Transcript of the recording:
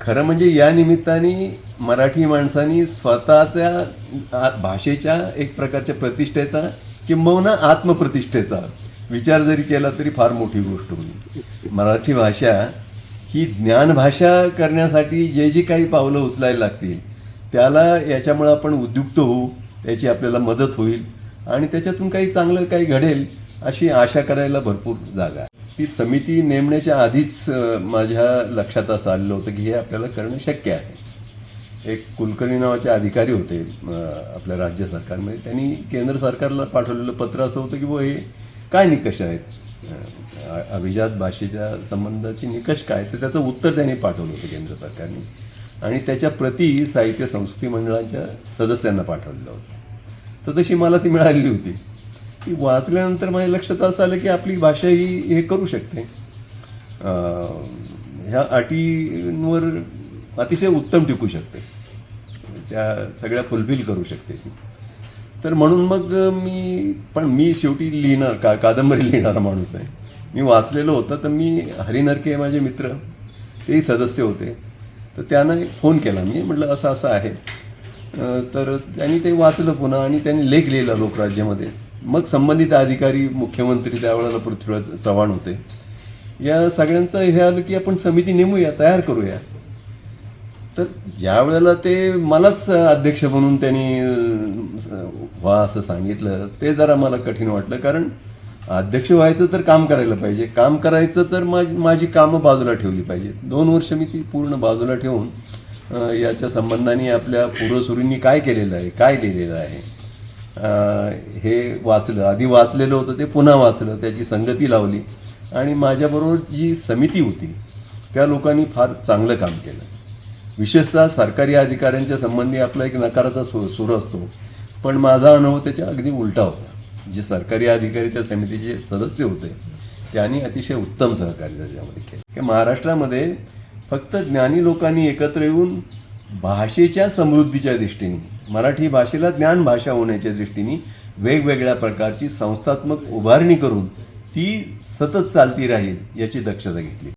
खरं म्हणजे या निमित्ताने मराठी माणसांनी स्वतःच्या भाषेच्या एक प्रकारच्या प्रतिष्ठेचा किंबहुना आत्मप्रतिष्ठेचा विचार जरी केला तरी फार मोठी गोष्ट होईल. मराठी भाषा ही ज्ञानभाषा करण्यासाठी जे जी काही पावलं उचलायला लागतील त्याला याच्यामुळं आपण उद्युक्त होऊ याची आपल्याला मदत होईल आणि त्याच्यातून काही चांगलं काही घडेल अशी आशा करायला भरपूर जागा आहे. ती समिती नेमण्याच्या आधीच माझ्या लक्षात असं आलेलं होतं की हे आपल्याला करणं शक्य आहे. एक कुलकर्णी नावाचे अधिकारी होते आपल्या राज्य सरकारमध्ये. त्यांनी केंद्र सरकारला पाठवलेलं पत्र असं होतं की बुवा हे काय निकष आहेत? अभिजात भाषेच्या संबंधाचे निकष काय तर त्याचं उत्तर त्यांनी पाठवलं होतं केंद्र सरकारने. आणि त्याच्या प्रती साहित्य संस्कृती मंडळाच्या सदस्यांना पाठवलेलं होतं. तर तशी मला ती मिळालेली होती. ती वाचल्यानंतर माझ्या लक्षात असं आलं की आपली भाषा ही हे करू शकते. ह्या अटींवर अतिशय उत्तम टिकू शकते. त्या सगळ्या फुलफिल करू शकते ती. तर म्हणून मग मी पण मी शेवटी लिहिणार का कादंबरी लिहिणारा माणूस आहे. मी वाचलेलं होतं तर मी हरिनरके माझे मित्र तेही सदस्य होते. तर त्यांना एक फोन केला मी म्हटलं असं असं आहे. तर त्यांनी ते वाचलं पुन्हा आणि त्यांनी लेख लिहिला लोकराज्यामध्ये. मग संबंधित अधिकारी मुख्यमंत्री त्यावेळेला पृथ्वीराज चव्हाण होते. या सगळ्यांचं हे आलं की आपण समिती नेमूया तयार करूया. तर ज्या वेळेला ते मलाच अध्यक्ष म्हणून त्यांनी व्हा असं सांगितलं ते जरा मला कठीण वाटलं. कारण अध्यक्ष व्हायचं तर काम करायला पाहिजे. काम करायचं तर माझी माझी कामं बाजूला ठेवली पाहिजे दोन वर्ष मी ती पूर्ण बाजूला ठेवून याच्या संबंधाने आपल्या पूर्वसुरींनी काय केलेलं आहे काय लिहिलेलं आहे? हे वाचलं. आधी वाचलेलं होतं ते पुन्हा वाचलं. त्याची संगती लावली. आणि माझ्याबरोबर जी समिती होती त्या लोकांनी फार चांगलं काम केलं. विशेषतः सरकारी अधिकाऱ्यांच्या संबंधी आपला एक नकाराचा सु सूर असतो. पण माझा अनुभव त्याच्या अगदी उलटा होता. जे सरकारी अधिकारी त्या समितीचे सदस्य होते त्यांनी अतिशय उत्तम सहकार्य त्याच्यामध्ये केलं. महाराष्ट्रामध्ये फक्त ज्ञानी लोकांनी एकत्र येऊन भाषेच्या समृद्धीच्या दृष्टीने मराठी भाषेला ज्ञान भाषा होण्याच्या दृष्टीने वेगवेगळ्या प्रकारची संस्थात्मक उभारणी करून ती सतत चालती राहील याची दक्षता घेतली.